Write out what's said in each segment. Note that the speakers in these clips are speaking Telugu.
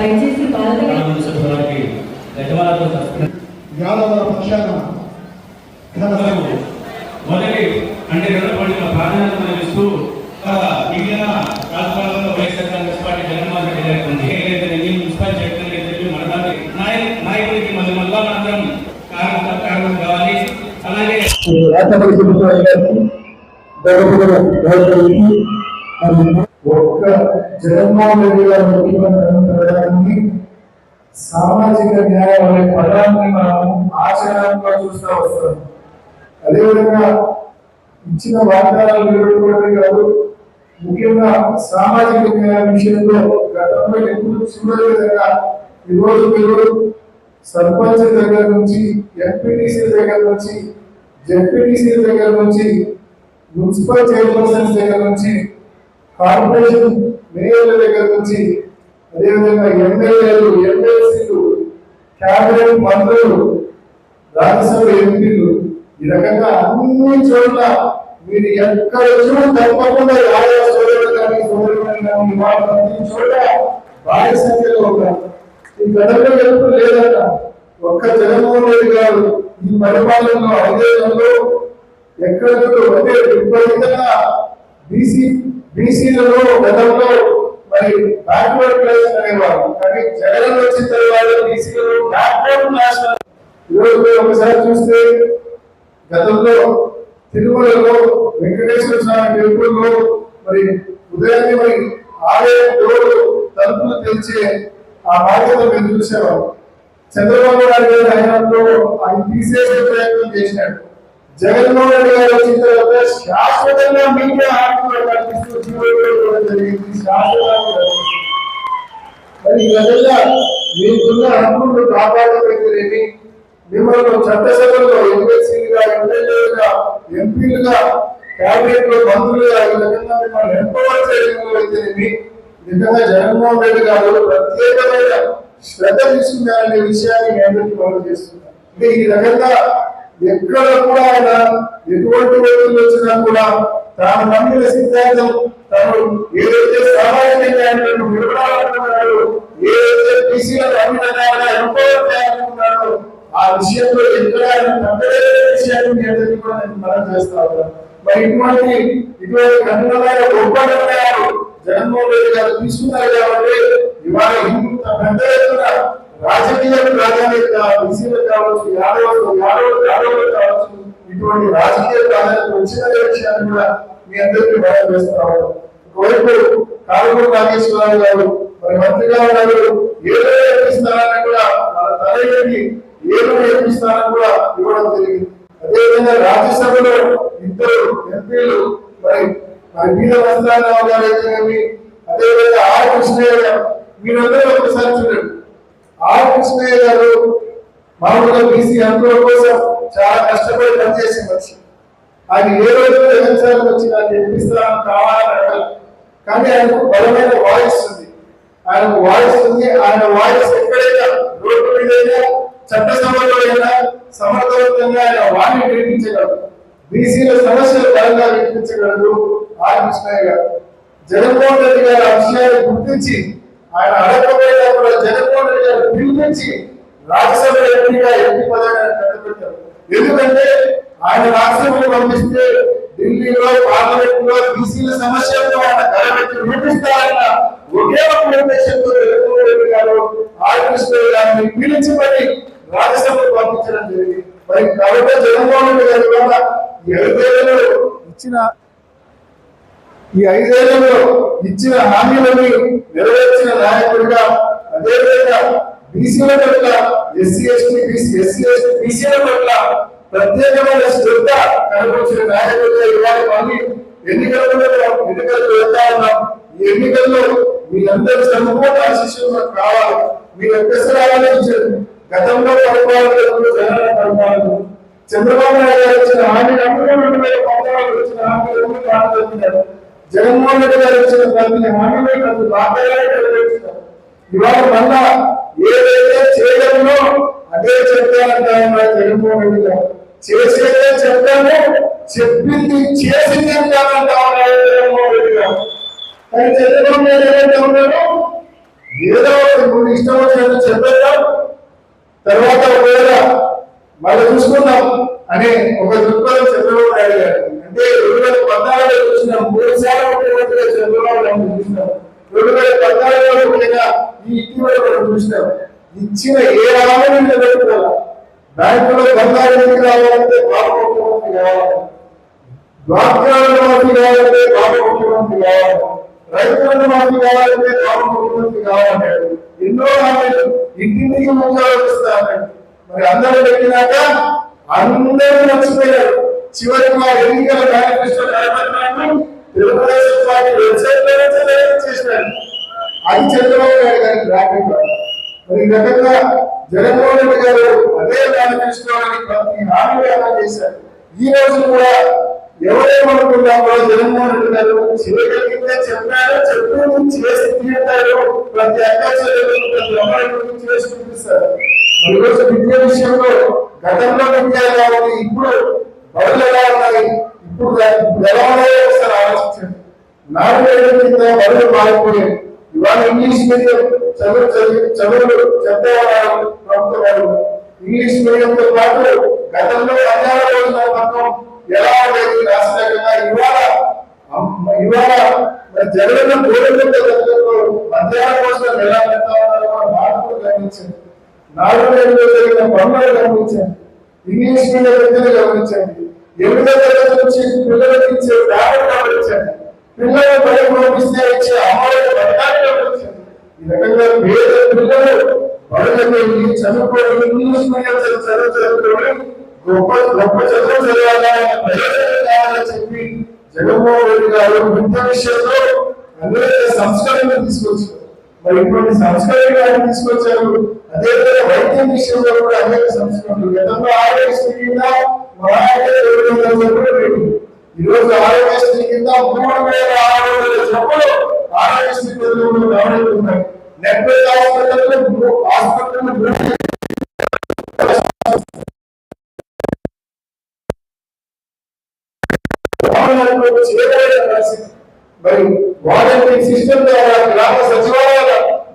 దయచేసి. యాదవుల పక్షాన మొదటి అంటే రెండు పండుగ ప్రాధాన్యత ఇస్తూ మిగిలిన రాజకీయాలలో వైఎస్ఆర్ కాంగ్రెస్ పార్టీ జగన్మోహన్ రెడ్డి గారికి ఉంది ఏదైతే మున్సిపల్ చైర్మన్ అని చెప్పి మన నాయ నాయకుడికి మళ్ళీ మళ్ళా మనందరం కారణం కారణం కావాలి అలాగే రాష్ట్రపతి ప్రభుత్వం ఒక్క జగన్మోహన్ రెడ్డి గారు ముఖ్యమంత్రి సామాజిక న్యాయం అనే పదాన్ని మనం ఆచరణలో చూస్తూ వస్తాం. అదేవిధంగా ఇచ్చిన వాగ్దానాలు నిలబెట్టుకోవడమే కాదు ముఖ్యంగా సామాజిక న్యాయం విషయంలో గతంలో ఎప్పుడు చూడని విధంగా ఈరోజు మీరు సర్పంచ్ దగ్గర నుంచి ఎంపీటీసీ దగ్గర నుంచి జెడ్పీటీసీ దగ్గర నుంచి మున్సిపల్ చైర్పర్సన్స్ దగ్గర నుంచి కార్పొరేషన్ మేయర్ల దగ్గర నుంచి అదేవిధంగా ఎమ్మెల్యేలు ఎమ్మెల్సీలు క్యాబినెట్ మంత్రులు రాజ్యసభ ఎంపీలు ఈ రకంగా అన్ని చోట్ల మీరు ఎక్కడ తప్పకుండా ఆయా సోదరుడు కానీ ప్రతి చోట భారీ సంఖ్యలో ఉన్నారు ఈ గతంలో ఎప్పుడు లేదట. ఒక్క జగన్మోహన్ రెడ్డి గారు ఈ పరిపాలనలో ఐదేళ్ళలో ఎక్కడ అంటే విపరీతంగా బీసీ బీసీలలో గతంలో మరి బ్యాక్వర్డ్ క్లాస్ అనేవారు కానీ జగన్ వచ్చిన తర్వాత బీసీలలో బ్యాక్వర్డ్ క్లాస్ ఈరోజు ఒకసారి చూస్తే గతంలో తిరుమలలో వెంకటేశ్వర స్వామి టెంపుల్లో మరి ఉదయాన్నే మరి ఆడే డోర్లు తలుపులు తెరిచే ఆ బాధ్యత మేము చూసేవాళ్ళం. చంద్రబాబు నాయుడు గారి హయాంలో ఆయన తీసేసే ప్రయత్నం చేసినాడు జగన్మోహన్ రెడ్డి గారు వచ్చిన తర్వాత శాశ్వతంగా మీకే ఆర్థిక కల్పిస్తూ జీవోలు జరిగింది శాశ్వతంగా మరి ఈ మీకున్న హక్కులు కాపాడబెట్టలేని మిమ్మల్ని చట్టసభలో ఎమ్మెల్సీలుగా ఎమ్మెల్యేలుగా ఎంపీలుగా క్యాబినెట్లో మంత్రులుగా ఈ విధంగా మిమ్మల్ని ఎంపవర్ చేయడంలో అయితేనేమి నిజంగా జగన్మోహన్ రెడ్డి గారు ప్రత్యేకమైన శ్రద్ధ తీసుకున్నారనే విషయాన్ని నేను మనం చేస్తున్నాను అంటే ఈ రకంగా ఎక్కడ కూడా ఆయన ఎటువంటి వ్యక్తులు వచ్చినా కూడా తాను నమ్మిన సిద్ధాంతం తను ఏదైతే సామాజికంగా న్యాయాలను ఏదైతే బీసీలను అభినందన ఎంపవర్ ఆ విషయంలో ఎక్కడ ఆయన విషయాన్ని మీ కూడా నేను మనం చేస్తా మరి ఇటువంటి ఇటువంటి కఠినమైన గొప్ప నిర్ణయాలు జగన్మోహన్ రెడ్డి గారు తీసుకున్నారు కాబట్టి ఇవాళ ఇంత పెద్ద ఎత్తున రాజకీయ ప్రాధాన్యత బీసీలకు కావచ్చు యాదవులు యాదవులు యాదవులు కావచ్చు ఇటువంటి రాజకీయ ప్రాధాన్యత వచ్చిన విషయాన్ని కూడా మీ అందరికీ బయట వేస్తా ఒకవైపు కాలుగూరు నాగేశ్వరరావు గారు మరి మంత్రిగా ఉన్నారు. ఏదో నేర్పిస్తారని కూడా మన తలయ్యకి ఏదో నేర్పిస్తారని కూడా ఇవ్వడం జరిగింది. అదేవిధంగా రాజ్యసభలో ఇద్దరు ఎంపీలు మరి మరి మీద వస్త్రారావు గారు అయితే అదేవిధంగా ఆర్ కృష్ణయ్య మీరందరూ ఆర్ కృష్ణయ్య గారు మామూలుగా బీసీ హక్కుల కోసం చాలా కష్టపడి పనిచేసే మనిషి. ఆయన ఏ రోజు జగన్ వచ్చి నాకు ఎన్నిస్తాను కావాలని అడగల. కానీ ఆయనకు బలమైన వాయిస్ ఉంది. ఆయన వాయిస్ ఉంది. ఆయన వాయిస్ ఎక్కడైనా రోడ్డు మీద చట్టసభలో అయినా సమర్థవంతంగా ఆయన వాణ్ణి వినిపించగలరు బీసీల సమస్యలు బలంగా వినిపించగలరు ఆర్ కృష్ణయ్య గారు. జగన్మోహన్ రెడ్డి గారి ఆ గుర్తించి ఆయన అడగకపోయినా కూడా జగన్మోహన్ రెడ్డి గారు పిలిపించి రాజ్యసభ ఎంపీగా ఎంపీ పదవిని కట్టబెట్టారు. ఎందుకంటే ఆయన రాజ్యసభకు పంపిస్తే ఢిల్లీలో పార్లమెంట్లో బీసీల సమస్యలతో ఆయన గడబెట్టి వినిపిస్తారన్న ఒకే ఒక ఉద్దేశంతో జగన్మోహన్ రెడ్డి గారు ఆర్ కృష్ణయ్య గారిని పిలిచి రాజ్యసభకు పంపించడం జరిగింది. మరి కాబట్టి జగన్మోహన్ రెడ్డి గారు కూడా ఇచ్చిన ఈ ఐదేళ్ళలో ఇచ్చిన హామీలని నెరవేర్చిన నాయకుడిగా అదేవిధంగా బీసీల పట్ల ఎస్సీ ఎస్టీ ఎస్సీ ఎస్టీ బీసీల పట్ల ప్రత్యేకమైన శ్రద్ధ కనబరిచిన నాయకుడిగా ఇవ్వాలి మళ్ళీ ఎన్నికలలో ఎన్నికలకు వెళ్తా ఉన్నాం. ఈ ఎన్నికల్లో మీ అందరి సంపూర్ణ ఆశీస్సులు కావాలి. మీరు ఒక్కసారి ఆలోచించండి. గతంలో పరిపాలన జగన్ పరిపాలన చంద్రబాబు నాయుడు గారు ఇచ్చిన హామీ నమ్మకం రెండు వేల పంతొమ్మిదిలో వచ్చిన హామీలను జగన్మోహన్ రెడ్డి గారు ఇచ్చిన ప్రతి హామీని ప్రతి వాగ్దానాన్ని నెరవేర్చారు ఇవాళ మళ్ళా ఏదైతే చేయడంలో అదే చెప్తానంటా జగన్మోహన్ రెడ్డి గారు. చేసేదే చెప్తాను చెప్పింది చేసింది చెప్తానంటా ఉన్నాడు జగన్మోహన్ రెడ్డి గారు. కానీ చంద్రబాబు నాయుడు ఏమంటా ఉన్నాడు ఏదో ఒకటి నువ్వు ఇష్టం వచ్చినట్టు చెప్పేద్దాం. తర్వాత ఒకవేళ మళ్ళీ చూసుకుందాం అని ఒక దృక్పథం చంద్రబాబు నాయుడు గారు. అంటే రెండు పద్నాలుగులో చూసినాం మూడు సార్లు ముఖ్యమంత్రిగా చంద్రబాబు నాయుడు చూసినాం రెండు వేల పద్నాలుగులో ముఖ్యంగా ఈ ఇటీవల మనం చూసినాం. ఇచ్చిన ఏ హామీని నిలబెట్టుకోవాలి బ్యాంకులో బంగారు ఎందుకు రావాలంటే బాబు ముఖ్యమంత్రి కావాలి. వాగ్దాన మాఫీ కావాలంటే బాబు ముఖ్యమంత్రి కావాలి. రైతులను మాఫీ కావాలంటే బాబు ముఖ్యమంత్రి కావాలంటాడు ఎన్నో హామీలు ఇంటింటికి ముందు ఆలోచిస్తానండి మరి అందరూ పెట్టినాక అందరూ మర్చిపోయారు. చివరికి మా ఎన్నికల మేనిఫెస్టో కనబడినట్టు తెలుగుదేశం పార్టీ వెబ్సైట్ చేసినారు అది చంద్రబాబు నాయుడు గారి ట్రాఫిక్ మరి ఈ రకంగా జగన్మోహన్ రెడ్డి గారు అదే మేనిఫెస్టో ప్రతి హామీ చేశారు. ఈ రోజు కూడా ఎవరేమనుకున్నామో జగన్మోహన్ రెడ్డి గారు చేయగలిగితే చెప్పారో చెప్పి చేసి తీరుతారు ప్రతి అక్కాచెల్లెలు ప్రతి అమ్మాయి చేసి చూపిస్తారు ఈ రోజు విద్య విషయంలో గతంలో విద్య ఎలా ఇప్పుడు బడులు ఎలా ఉన్నాయి ఇప్పుడు ఎలా ఉన్నాయో ఒకసారి ఆలోచించండి. నాలుగు ఏళ్ళ కింద బడులు మారిపోయాయి ఇవాళ ఇంగ్లీష్ మీడియం చదువు చదివి చదువులు చెప్తామన్నారు ప్రభుత్వ వాళ్ళు ఇంగ్లీష్ మీడియంతో పాటు గతంలో మధ్యాహ్న రోజుల పథకం ఎలా ఉండేది? రాష్ట్రంగా ఇవాళ ఇవాళ మరి జగన్ కోరికలతో మధ్యాహ్న భోజనం ఎలా పెడతా ఉన్నారో కూడా గమనించండి. నాలుగు నెలల్లో జరిగిన పనులు గమనించండి. ఇంగ్లీష్ మీడియం విద్యను గమనించండి ఎనిమిదో తరగతి నుంచి పిల్లలకి ఇచ్చే దాడులు గమనించండి పిల్లలు బయట పంపిస్తే ఇచ్చే అమ్మలకు పథకాలు గమనించండి ఈ రకంగా పేద పిల్లలు బడులకి చదువుకోవడం ఇంగ్లీష్ మీడియం చదువు చదువు చదువుకోవడం గొప్ప గొప్ప చదువు చదవాలని ప్రయోజనం కావాలని చెప్పి జగన్మోహన్ రెడ్డి గారు విద్య విషయంలో అనేక సంస్కరణలు తీసుకొచ్చారు మరి ఇటువంటి సంస్కరణలు ఆయన తీసుకొచ్చారు. అదేవిధంగా వైద్యం విషయంలో కూడా అనేక సంస్కరణలు. గతంలో ఆరోగ్యశ్రీ కింద మహారాజే ఈ రోజు ఆరోగ్యశ్రీ కింద మూడు వేల ఆరు వందల జబ్బులు ఆరోగ్యశ్రీ పథకంలో గమనిస్తున్నాయి డెబ్బై హాస్పిటల్ హాస్పిటల్ మరి వాలంటీర్ సిస్టమ్ ద్వారా గ్రామ సచివాలయం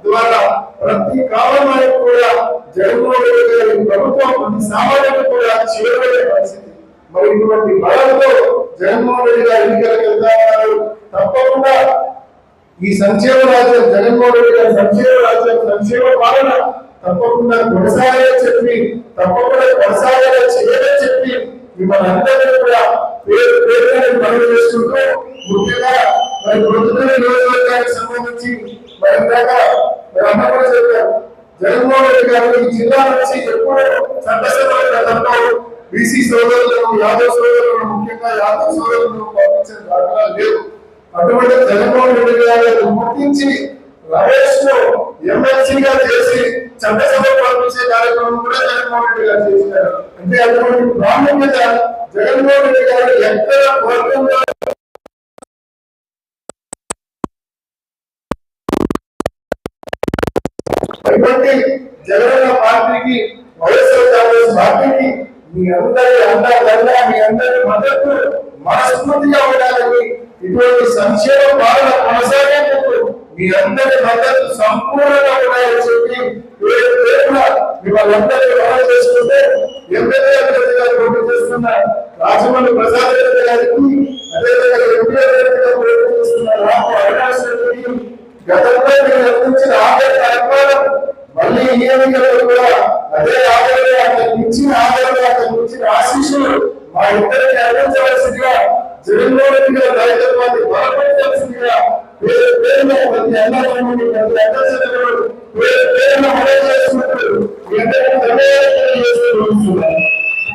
ద్వారా ప్రతి కాలంలో కూడా జగన్మోహన్ రెడ్డి గారి ప్రభుత్వం ప్రతి సామాన్యులకు కూడా చేరవేయ పరిస్థితి. మరి ఇటువంటి బలంతో జగన్మోహన్ రెడ్డి గారు ఎన్నికలకు వెళ్తారు తప్పకుండా ఈ సంక్షేమ రాజ్యం జగన్మోహన్ రెడ్డి గారి సంక్షేమ రాజ్యం సంక్షేమ పాలన తప్పకుండా కొనసాగాలని చెప్పి తప్పకుండా కొనసాగాలని చేయాలని చెప్పి మిమ్మల్ని అందరినీ కూడా పేరు పేరు పనులు చేసుకుంటూ ముఖ్యంగా మరి ప్రొద్దున నియోజకవర్గానికి సంబంధించి మరి ఇందాక మరి అన్న కూడా చెప్పారు. జగన్మోహన్ రెడ్డి గారు ఈ జిల్లా నుంచి ఎప్పుడు బీసీ సోదరులను యాదవ్ సోదరులను ముఖ్యంగా యాదవ్ సోదరులను పంపించిన దాఖలా లేవు. అటువంటి జగన్మోహన్ రెడ్డి గారు గుర్తించి రమేష్ను ఎమ్మెల్సీగా చేసి చట్టసభ పంపించే కార్యక్రమం కూడా జగన్మోహన్ రెడ్డి గారు చేసినారు అంటే అటువంటి ప్రాముఖ్యత జగన్మోహన్ రెడ్డి గారు ఎక్కడ వర్గంలో ఇటువంటి జగనన్న పార్టీకి వైఎస్ఆర్ కాంగ్రెస్ పార్టీకి మీ అందరి అండదండ మీ అందరి మద్దతు మనస్ఫూర్తిగా ఉండాలని ఇటువంటి సంక్షేమ పాలన కొనసాగేందుకు మీ అందరి మద్దతు సంపూర్ణంగా ఉన్నాయని చెప్పి మిమ్మల్ని మనం చేసుకుంటే ఎమ్మెల్యే అభ్యర్థిగా పోటీ చేస్తున్న రాజమౌళి ప్రసాద్ రెడ్డి గారికి అదేవిధంగా ఎంపీ అభ్యర్థిగా పోటీ చేస్తున్న రాము అవినాష్ రెడ్డికి గతంలో మీరు నిర్మించిన ఆదరణ అభిమానం మళ్ళీ ఈ కూడా అదే ఆదరణ అతను ఇచ్చిన ఆదరణ అతను ఇచ్చిన ఆశీస్సులు మా ఇద్దరికి అందించవలసిందిగా జగన్మోహన్ రెడ్డి గారి నాయకత్వాన్ని బలపరచవలసిందిగా పేరు పేరున ప్రతి ప్రతి అన్నచెల్లెలు పేరు పేరున మనవి చేసుకుంటూ మీ అందరికీ ధన్యవాదాలు తెలియజేస్తూ